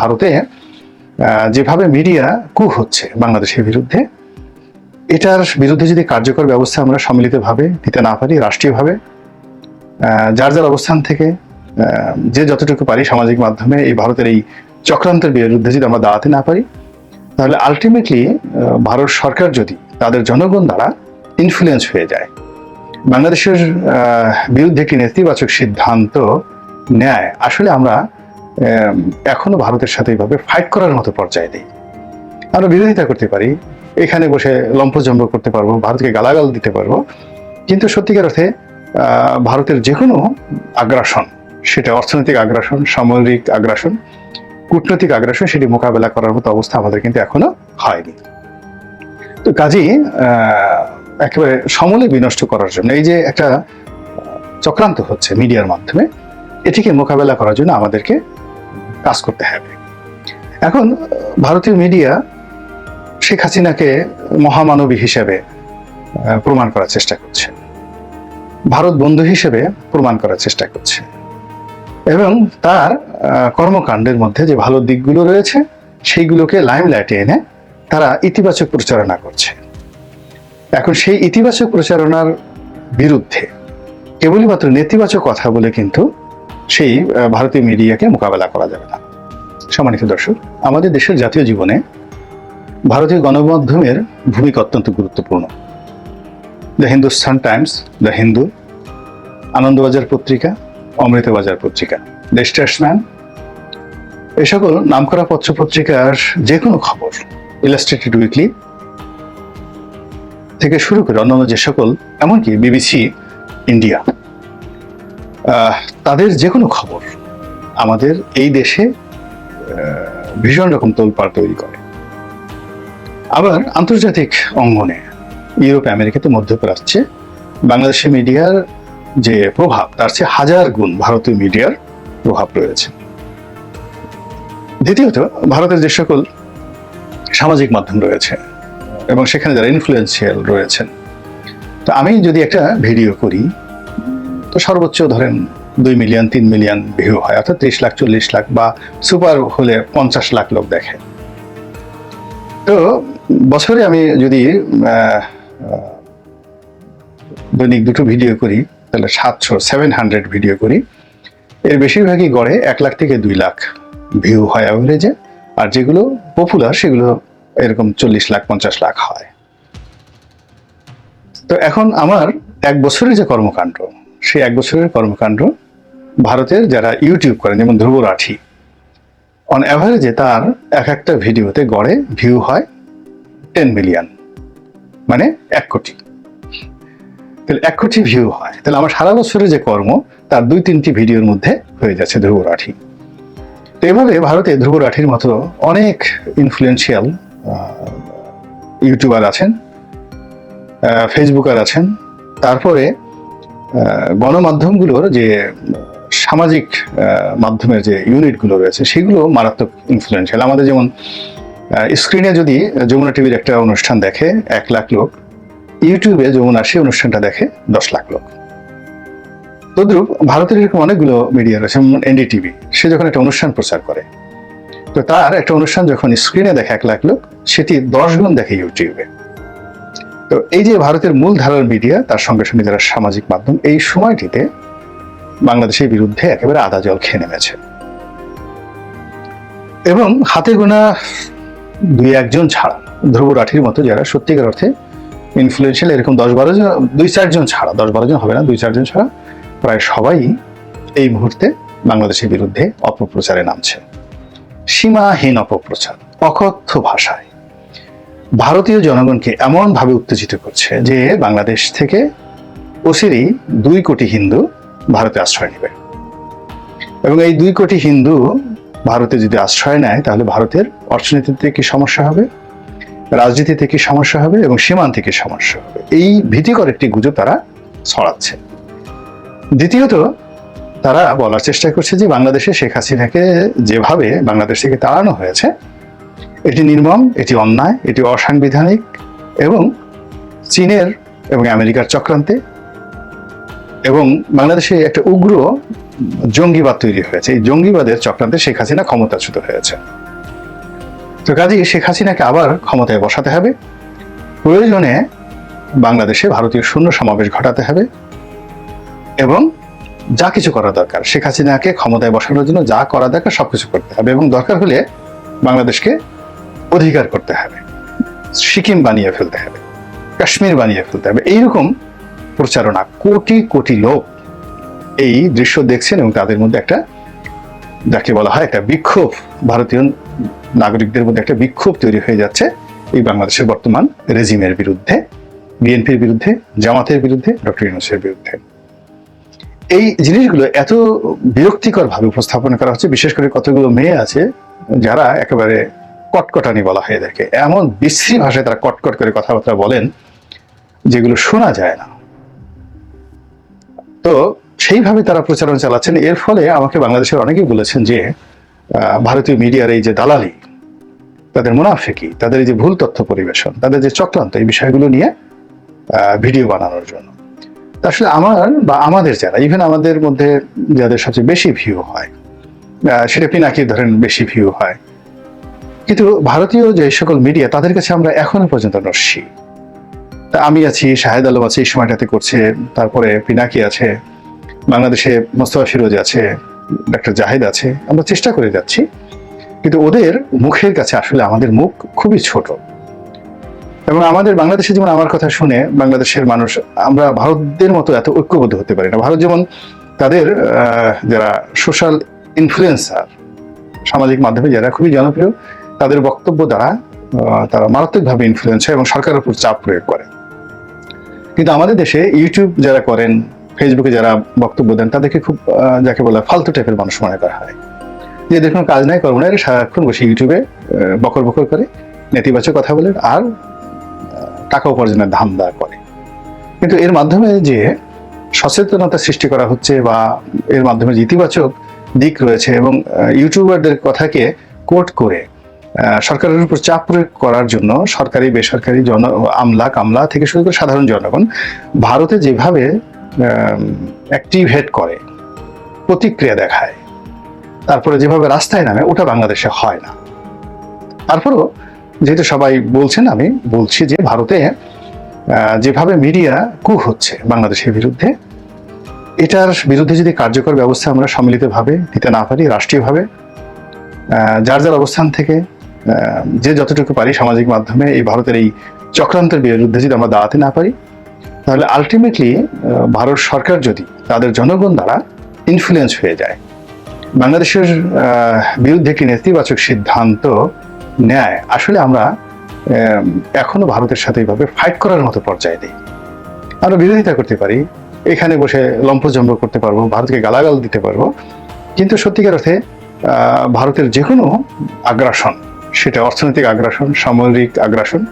ভারতে যেভাবে মিডিয়া কু হচ্ছে বাংলাদেশের বিরুদ্ধে, এটার বিরুদ্ধে যদি কার্যকর ব্যবস্থা আমরা সম্মিলিতভাবে নিতে না পারি, রাষ্ট্রীয়ভাবে যার যার অবস্থান থেকে যে যতটুকু পারি সামাজিক মাধ্যমে এই ভারতের এই চক্রান্তের বিরুদ্ধে যদি আমরা দাঁড়াতে না পারি, তাহলে আলটিমেটলি ভারত সরকার যদি তাদের জনগণ দ্বারা ইনফ্লুয়েন্স হয়ে যায়, বাংলাদেশের বিরুদ্ধে একটি নেতিবাচক সিদ্ধান্ত নেয়, আসলে আমরা এখনও ভারতের সাথে এইভাবে ফাইট করার মতো পর্যায়ে নেই। আমরা বিরোধিতা করতে পারি, এখানে বসে লম্পজম্ব করতে পারব, ভারতকে গালাগাল দিতে পারব, কিন্তু সত্যিকার অর্থে ভারতের যে কোনো আগ্রাসন, সেটা অর্থনৈতিক আগ্রাসন, সামরিক আগ্রাসন, কূটনৈতিক আগ্রাসন, সেটি মোকাবেলা করার মতো অবস্থা আমাদের কিন্তু এখনও হয়নি। তো কাজেই একেবারে সমলে বিনষ্ট করার জন্য, এই যে একটা চক্রান্ত হচ্ছে মিডিয়ার মাধ্যমে, এটিকে মোকাবেলা করার জন্য আমাদেরকে কাজ করতে হবে। এখন ভারতীয় মিডিয়া শেখ হাসিনাকে মহামানবী হিসেবে প্রমাণ করার চেষ্টা করছে। ভারত বন্ধু হিসেবে প্রমাণ করার চেষ্টা করছে। এবং তার কর্মকাণ্ডের মধ্যে যে ভালো দিকগুলো রয়েছে, সেইগুলোকে লাইম লাইমলাইটে এনে তারা ইতিবাচক প্রচারণা করছে। এখন সেই ইতিবাচক প্রচারণার বিরুদ্ধে কেবলই মাত্র নেতিবাচক কথা বলে কিন্তু সেই ভারতীয় মিডিয়াকে মোকাবেলা করা যাবে না। সম্মানিত দর্শক, আমাদের দেশের জাতীয় জীবনে ভারতীয় গণমাধ্যমের ভূমিকা অত্যন্ত গুরুত্বপূর্ণ। The Hindustan Times the Hindu Anandabazar Patrika, Amrita Bazar Patrika the Statesman এ সকল নামকরা পত্র পত্রিকার যে কোনো খবর ইলাস্ট্রেটেড উইকলি থেকে শুরু করে অন্যান্য যে সকল, এমনকি বিবিসি ইন্ডিয়া তাদের যে কোনো খবর আমাদের এই দেশে ভীষণ রকম তোলপাড় তৈরি করে। আবার আন্তর্জাতিক অঙ্গনে, ইউরোপ আমেরিকাতে মধ্যপ্রাচ্যে বাংলাদেশের মিডিয়ার যে প্রভাব, তার চেয়ে হাজার গুণ ভারতীয় মিডিয়ার প্রভাব রয়েছে। দ্বিতীয়ত, ভারতের যে সকল সামাজিক মাধ্যম রয়েছে এবং সেখানে যারা ইনফ্লুয়েন্সিয়াল রয়েছেন। তো আমি যদি একটা ভিডিও করি তো সর্বোচ্চ ধরেন দুই মিলিয়ন, তিন মিলিয়ন ভিউ হয়, অর্থাৎ ত্রিশ লাখ, চল্লিশ লাখ বা সুপার হলে পঞ্চাশ লাখ লোক দেখে। তো বছরে আমি যদি দৈনিক দুটো ভিডিও করি, তাহলে সাতশো সেভেন হান্ড্রেড ভিডিও করি। এর বেশিরভাগই গড়ে এক লাখ থেকে দুই লাখ ভিউ হয় অ্যাভারেজে আর যেগুলো পপুলার সেগুলো এরকম চল্লিশ লাখ, পঞ্চাশ লাখ হয়। তো এখন আমার এক বছরের যে কর্মকাণ্ড সেই এক বছরের কর্মকাণ্ড ভারতের যারা ইউটিউব করেন যেমন ধ্রুব রাঠি। অন অ্যাভারেজে তার এক একটা ভিডিওতে গড়ে ভিউ হয় টেন মিলিয়ন মানে এক কোটি। তাহলে এক কোটি ভিউ হয়। তাহলে আমার সারা বছরের যে কর্ম, তার দুই তিনটি ভিডিওর মধ্যে হয়ে যাচ্ছে ধ্রুব রাঠি। তো এভাবে ভারতে ধ্রুব রাঠির মতো অনেক ইনফ্লুয়েন্সিয়াল ইউটিউবার আছেন ফেসবুকার আছেন। তারপরে গণমাধ্যমগুলোর যে সামাজিক মাধ্যমের যে ইউনিটগুলো রয়েছে, সেগুলো মারাত্মক ইনফ্লুয়েন্সিয়াল আমাদের যেমন স্ক্রিনে যদি যমুনা টিভির একটা অনুষ্ঠান দেখে এক লাখ লোক ইউটিউবে যমুনা সেই অনুষ্ঠানটা দেখে দশ লাখ লোক। তদ্রুপ ভারতের এরকম অনেকগুলো মিডিয়া রয়েছে, যেমন এনডিটিভি সে যখন একটা অনুষ্ঠান প্রচার করে, তো তার একটা অনুষ্ঠান যখন স্ক্রিনে দেখে এক লাখ লোক, সেটি দশ গুণ দেখে ইউটিউবে তো এই যে ভারতের মূল ধারার মিডিয়া তার সঙ্গে সঙ্গে যারা সামাজিক মাধ্যম, এই সময়টিতে বাংলাদেশের বিরুদ্ধে একেবারে আদা জল খেয়ে নেমেছে। এবং হাতে গোনা দুই একজন ছাড়া, ধ্রুব রাঠির মতো যারা সত্যিকার অর্থে ইনফ্লুয়েন্সিয়াল এরকম দশ বারো জন, দুই চারজন ছাড়া, দশ বারো জন হবে না, দুই চারজন ছাড়া, প্রায় সবাই এই মুহূর্তে বাংলাদেশের বিরুদ্ধে অপপ্রচারে নামছে। সীমাহীন অপপ্রচার, অকথ্য ভাষায়। ভারতীয় জনগণকে এমনভাবে উত্তেজিত করছে যে বাংলাদেশ থেকে অচিরেই দুই কোটি হিন্দু ভারতে আশ্রয় নেবে। এবং এই দুই কোটি হিন্দু ভারতে যদি আশ্রয় নেয়, তাহলে ভারতের অর্থনীতিতে কি সমস্যা হবে? রাজনীতিতে কি সমস্যা হবে? এবং সীমান্তে কি সমস্যা হবে? এই ভীতিকর একটি গুজব তারা ছড়াচ্ছে। দ্বিতীয়ত, তারা বলার চেষ্টা করছে যে বাংলাদেশে শেখ হাসিনাকে যেভাবে বাংলাদেশ থেকে তাড়ানো হয়েছে এটি নির্মম, এটি অন্যায়, এটি অসাংবিধানিক এবং চীনের এবং আমেরিকার চক্রান্তে এবং বাংলাদেশে একটা উগ্র জঙ্গিবাদ তৈরি হয়েছে। এই জঙ্গিবাদের চক্রান্তে শেখ হাসিনা ক্ষমতাচ্যুত হয়েছে। তো কাজেই শেখ হাসিনাকে আবার ক্ষমতায় বসাতে হবে। প্রয়োজনে বাংলাদেশে ভারতীয় শূন্য সমাবেশ ঘটাতে হবে এবং যা কিছু করা দরকার, শেখ হাসিনাকে ক্ষমতায় বসানোর জন্য যা করা দরকার সবকিছু করতে হবে এবং দরকার হলে বাংলাদেশকে অধিকার করতে হবে, সিকিম বানিয়ে ফেলতে হবে, কাশ্মীর বানিয়ে ফেলতে হবে। এইরকম প্রচারণা কোটি কোটি লোক এই দৃশ্য দেখছেন এবং তাদের মধ্যে একটা যাকে বলা হয় একটা বিক্ষোভ, ভারতীয় নাগরিকদের মধ্যে একটা বিক্ষোভ তৈরি হয়ে যাচ্ছে এই বাংলাদেশের বর্তমান রেজিমের বিরুদ্ধে, বিএনপির বিরুদ্ধে, জামাতের বিরুদ্ধে, ডক্টর ইউনুসের বিরুদ্ধে। এই জিনিসগুলো এত বিরক্তিকর ভাবে উপস্থাপন করা হচ্ছে, বিশেষ করে কতগুলো মেয়ে আছে যারা একেবারে কটকটানি বলা হয় এদেরকে। এমন বিশ্রী ভাষায় তারা কটকট করে কথাবার্তা বলেন, যেগুলো শোনা যায় না। তো সেইভাবে তারা প্রচারণ চালাচ্ছেন। এর ফলে আমাকে বাংলাদেশের অনেকেই বলেছেন যে ভারতীয় মিডিয়ার এই যে দালালি, তাদের মুনাফেকি, তাদের এই যে ভুল তথ্য পরিবেশন, তাদের যে চক্রান্ত, এই বিষয়গুলো নিয়ে ভিডিও বানানোর জন্য। আসলে আমার বা আমাদের যারা ইভেন আমাদের মধ্যে যাদের সবচেয়ে বেশি ভিউ হয় সেটা পিনাকি ধরেন বেশি ভিউ হয় কিন্তু ভারতীয় যে সকল মিডিয়া তাদের কাছে আমরা এখনও পর্যন্ত নস্যি তা আমি আছি, শাহেদ আলম আছে, এই সময়টাতে করছে, তারপরে পিনাকি আছে, বাংলাদেশে মোস্তফা ফিরোজ আছে ডক্টর জাহেদ আছে, আমরা চেষ্টা করে যাচ্ছি। কিন্তু ওদের মুখের কাছে আসলে আমাদের মুখ খুবই ছোট। এবং আমাদের বাংলাদেশে যেমন আমার কথা শুনে বাংলাদেশের মানুষ, আমরা ভারতদের মতো এত ঐক্যবদ্ধ হতে পারি না। ভারত যেমন তাদের যারা সোশ্যাল ইনফ্লুয়েন্সার সামাজিক মাধ্যমে যারা খুবই জনপ্রিয় তাদের বক্তব্য দ্বারা তারা মারাত্মকভাবে ইনফ্লুয়েন্স হয় এবং সরকারের উপর চাপ প্রয়োগ করে। কিন্তু আমাদের দেশে ইউটিউব যারা করেন ফেসবুকে যারা বক্তব্য দেন, তাদেরকে খুব যাকে বলে ফালতু টাইপের মানুষ মনে করা হয়। যে কোনো কাজ নাই, কর্ম নাই, এরা সারাক্ষণ বসে ইউটিউবে বকর বকর করে, নেতিবাচক কথা বলে আর টাকা উপার্জনের ধান্দা করে। কিন্তু এর মাধ্যমে যে সচেতনতা সৃষ্টি করা হচ্ছে বা এর মাধ্যমে যে ইতিবাচক দিক রয়েছে এবং ইউটিউবারদের কথাকে কোট করে সরকারের উপর চাপ প্রয়োগ করার জন্য সরকারি, বেসরকারি জন, আমলা, কামলা থেকে শুরু করে সাধারণ জনগণ ভারতে যেভাবে অ্যাক্টিভেট করে, প্রতিক্রিয়া দেখায়, তারপরে যেভাবে রাস্তায় নামে, ওটা বাংলাদেশে হয় না। তারপরও যেহেতু সবাই বলছেন, আমি বলছি যে ভারতে যেভাবে মিডিয়া কু হচ্ছে বাংলাদেশের বিরুদ্ধে, এটার বিরুদ্ধে যদি কার্যকর ব্যবস্থা আমরা সম্মিলিতভাবে নিতে না পারি, রাষ্ট্রীয়ভাবে যার যার অবস্থান থেকে যে যতটুকু পারি সামাজিক মাধ্যমে এই ভারতের এই চক্রান্তের বিরুদ্ধে যদি আমরা দাঁড়াতে না পারি, তাহলে আলটিমেটলি ভারত সরকার যদি তাদের জনগণ দ্বারা ইনফ্লুয়েন্স হয়ে যায়, বাংলাদেশের বিরুদ্ধে একটি নেতিবাচক সিদ্ধান্ত নেয়, আসলে আমরা এখনও ভারতের সাথে এইভাবে ফাইট করার মতো পর্যায়ে নেই। আমরা বিরোধিতা করতে পারি, এখানে বসে লম্পজম্ব করতে পারব, ভারতকে গালাগাল দিতে পারব, কিন্তু সত্যিকার অর্থে ভারতের যে কোনো আগ্রাসন সেটা অর্থনৈতিক আগ্রাসন, সামরিক আগ্রাসন,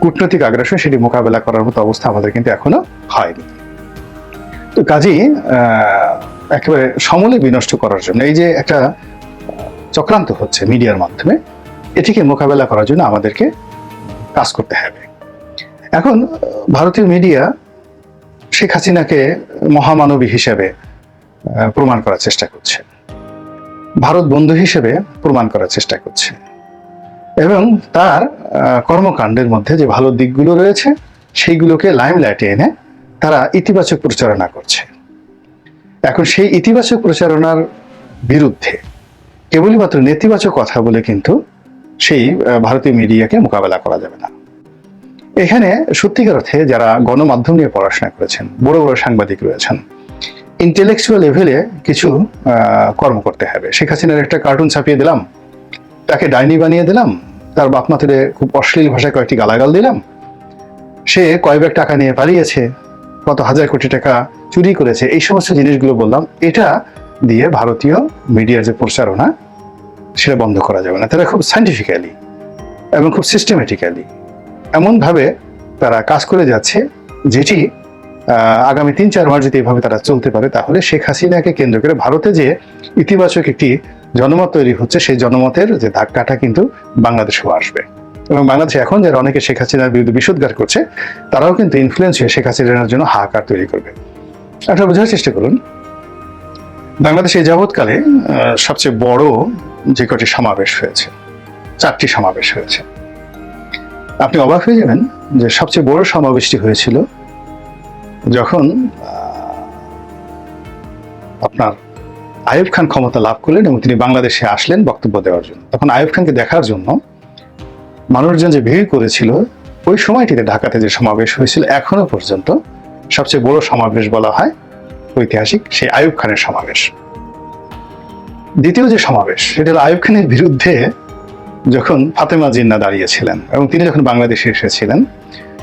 কূটনৈতিক আগ্রাসন, সেটি মোকাবেলা করার মতো অবস্থা আমাদের কিন্তু এখনও হয়নি। তো কাজেই একেবারে সমলে বিনষ্ট করার জন্য, এই যে একটা চক্রান্ত হচ্ছে মিডিয়ার মাধ্যমে, এটিকে মোকাবেলা করার জন্য আমাদেরকে কাজ করতে হবে। এখন, ভারতীয় মিডিয়া শেখ হাসিনাকে মহামানবী হিসেবে প্রমাণ করার চেষ্টা করছে। ভারত বন্ধু হিসেবে প্রমাণ করার চেষ্টা করছে। এবং তার কর্মকাণ্ডের মধ্যে যে ভালো দিকগুলো রয়েছে, সেইগুলোকে লাইমলাইটে এনে তারা ইতিবাচক প্রচারণা করছে। এখন সেই ইতিবাচক প্রচারণার বিরুদ্ধে কেবলই মাত্র নেতিবাচক কথা বলে কিন্তু সেই ভারতীয় মিডিয়াকে মোকাবেলা করা যাবে না। এখানে সত্যিকার অর্থে যারা গণমাধ্যম নিয়ে পড়াশোনা করেছেন, বড় বড় সাংবাদিক রয়েছেন ইন্টেলেকচুয়াল লেভেলে কিছু কর্ম করতে হবে। শেখ হাসিনার একটা কার্টুন ছাপিয়ে দিলাম, তাকে ডাইনি বানিয়ে দিলাম তার বাপ মা তুলে খুব অশ্লীল ভাষায় কয়েকটি গালাগাল দিলাম। সে কয় ব্যাগ টাকা নিয়ে পালিয়েছে, কত হাজার কোটি টাকা চুরি করেছে, এই সমস্ত জিনিসগুলো বললাম। এটা দিয়ে ভারতীয় মিডিয়ার যে প্রচারণা, সেটা বন্ধ করা যাবে না। তারা খুব সাইন্টিফিক্যালি এবং খুব সিস্টেমেটিক্যালি এমনভাবে তারা কাজ করে যাচ্ছে, যেটি আগামী তিন চার মাস যদি এভাবে তারা চলতে পারে, তাহলে শেখ হাসিনাকে কেন্দ্র করে ভারতে যে ইতিবাচক একটি জনমত তৈরি হচ্ছে, সেই জনমতের যে ধাক্কাটা কিন্তু বাংলাদেশেও আসবে। এবং বাংলাদেশে এখন যারা অনেকে শেখ হাসিনার বিরুদ্ধে বিশুদ্ধার করছে, তারাও কিন্তু ইনফ্লুয়েন্স হয়ে শেখ হাসিনার জন্য হাহাকার তৈরি করবে। একটা বোঝার চেষ্টা করুন, বাংলাদেশে এই যাবৎকালে সবচেয়ে বড় যে কটি সমাবেশ হয়েছে, চারটি সমাবেশ হয়েছে। আপনি অবাক হয়ে যাবেন যে সবচেয়ে বড় সমাবেশটি হয়েছিল যখন আপনার আইয়ুব খান ক্ষমতা লাভ করলেন এবং তিনি বাংলাদেশে আসলেন বক্তব্য দেওয়ার জন্য। তখন আইয়ুব খানকে দেখার জন্য মানুষজন যে ভিড় করেছিল, ওই সময়টিতে ঢাকাতে যে সমাবেশ হয়েছিল, এখনও পর্যন্ত সবচেয়ে বড় সমাবেশ বলা হয় ঐতিহাসিক সেই আয়ুব খানের সমাবেশ। দ্বিতীয় যে সমাবেশ, সেটা হলো আয়ুব খানের বিরুদ্ধে যখন ফাতেমা জিন্না দাঁড়িয়েছিলেন এবং তিনি যখন বাংলাদেশে এসেছিলেন,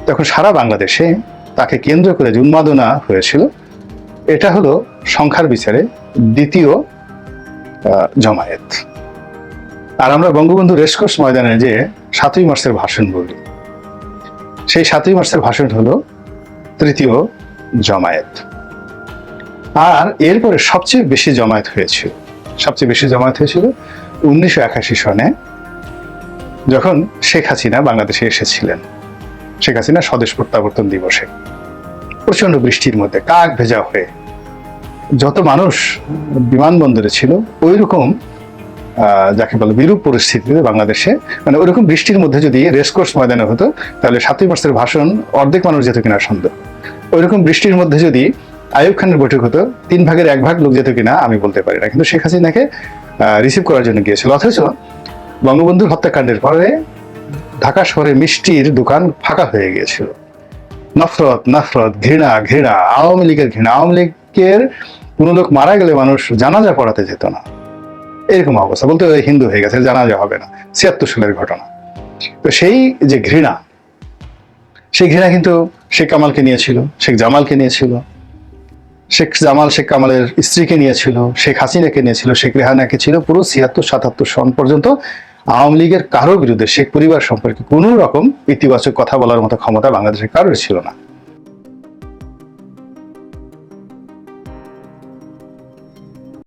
তখন সারা বাংলাদেশে তাকে কেন্দ্র করে যে উন্মাদনা হয়েছিল এটা হলো সংখ্যার বিচারে দ্বিতীয় জমায়েত। আর আমরা বঙ্গবন্ধু রেসকোর্স ময়দানে যে সাতই মার্চের ভাষণ বলি, সেই সাতই মার্চের ভাষণ হলো তৃতীয় জমায়েত। আর এরপরে সবচেয়ে বেশি জমায়েত হয়েছিল সবচেয়ে বেশি জমায়েত হয়েছিল উনিশশো একাশি সনে, যখন শেখ হাসিনা বাংলাদেশে এসেছিলেন। শেখ হাসিনা স্বদেশ প্রত্যাবর্তন দিবসে। প্রচণ্ড বৃষ্টির মধ্যে কাক ভেজা হয়ে যত মানুষ বিমানবন্দরে ছিল ওই রকম যাকে বলে বিরূপ পরিস্থিতিতে বাংলাদেশে মানে ওইরকম বৃষ্টির মধ্যে যদি রেসকোর্স ময়দানে হতো, তাহলে সাতই মার্চের ভাষণ অর্ধেক মানুষ যেত কিনা সন্দেহ। ওইরকম বৃষ্টির মধ্যে যদি আইয়ুব খানের বৈঠক হতো, তিন ভাগের এক ভাগ লোক যেত কিনা আমি বলতে পারি না। কিন্তু শেখ হাসিনাকে রিসিভ করার জন্য গিয়েছিল। অথচ বঙ্গবন্ধুর হত্যাকাণ্ডের পরে ঢাকা শহরে মিষ্টির দোকান ফাঁকা হয়ে গিয়েছিল। নফরত নফরত, ঘৃণা ঘৃণা, আওয়ামী লীগের ঘৃণা। আওয়ামী লীগের কোনো লোক মারা গেলে মানুষ জানাজা পড়াতে যেত না। এরকম অবস্থা। বলতে হিন্দু হয়ে গেছে, জানাজা হবে না। ছিয়াত্তর সালের ঘটনা। তো সেই যে ঘৃণা, সেই ঘৃণা কিন্তু শেখ কামালকে নিয়েছিল, শেখ জামালকে নিয়েছিল, শেখ জামাল, শেখ কামালের স্ত্রীকে নিয়েছিল, শেখ হাসিনাকে নিয়েছিল, শেখ রেহানাকে ছিল পুরো ছিয়াত্তর, সাতাত্তর সন পর্যন্ত আওয়ামী লীগের কারও বিরুদ্ধে শেখ পরিবার সম্পর্কে কোনো রকম ইতিবাচক কথা বলার মতো ক্ষমতা বাংলাদেশের কারোর ছিল না।